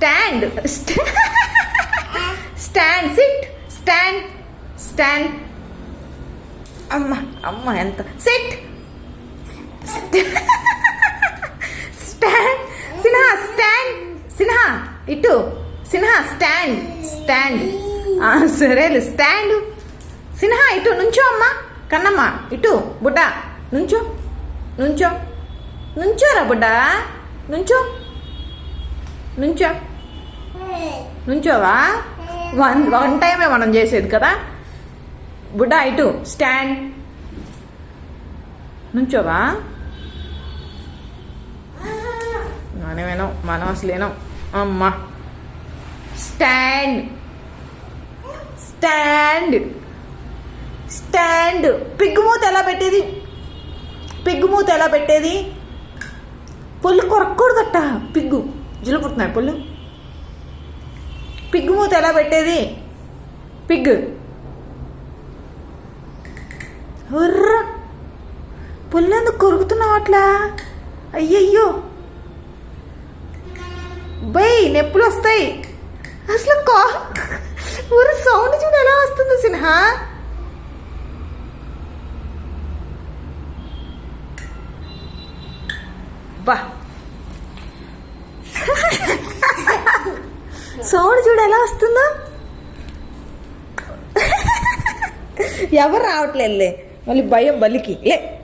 Stand stand sit stand stand అమ్మ అమ్మ ఎంత. సిట్ స్టాండ్ సిన్హా స్టాండ్ సిన్హా ఇటు. సిన్హా స్టాండ్ స్టాండ్ సరేలు స్టాండ్ సిన్హా ఇటు. నుంచో అమ్మా. కన్నమ్మ ఇటు. బుడ్డ నుంచో. నుంచో. నుంచోరా బుడ్డ. నుంచో. నుంచో. నుంచోవా? వన్ వన్ టైమే మనం చేసేది కదా? బుడ్డ ఇటు స్టాండ్. నుంచోవా? మనమేనో మనం అసలేనో. అమ్మా. స్టాండ్. స్టాండ్. స్టాండ్. పిగ్గుమూత ఎలా పెట్టేది? పిగ్గుమూత ఎలా పెట్టేది? పొల్లు కొరకూడదట పిగ్గు. జులుపుతున్నాయి పొల్లు. పిగ్గు మూత ఎలా పెట్టేది? పిగ్ ఉర్ర. పొల్లు కొరుకుతున్నావు అట్లా? అయ్యయ్యో. బై నొప్పులు వస్తాయి. అసలు కా ఊరు సౌండ్ చూడ ఎలా వస్తుందో సిన్హా. బా. సౌండ్ చూడు ఎలా వస్తుందో. ఎవరు రావట్లేదులే. మళ్ళీ భయం బలికి. లే.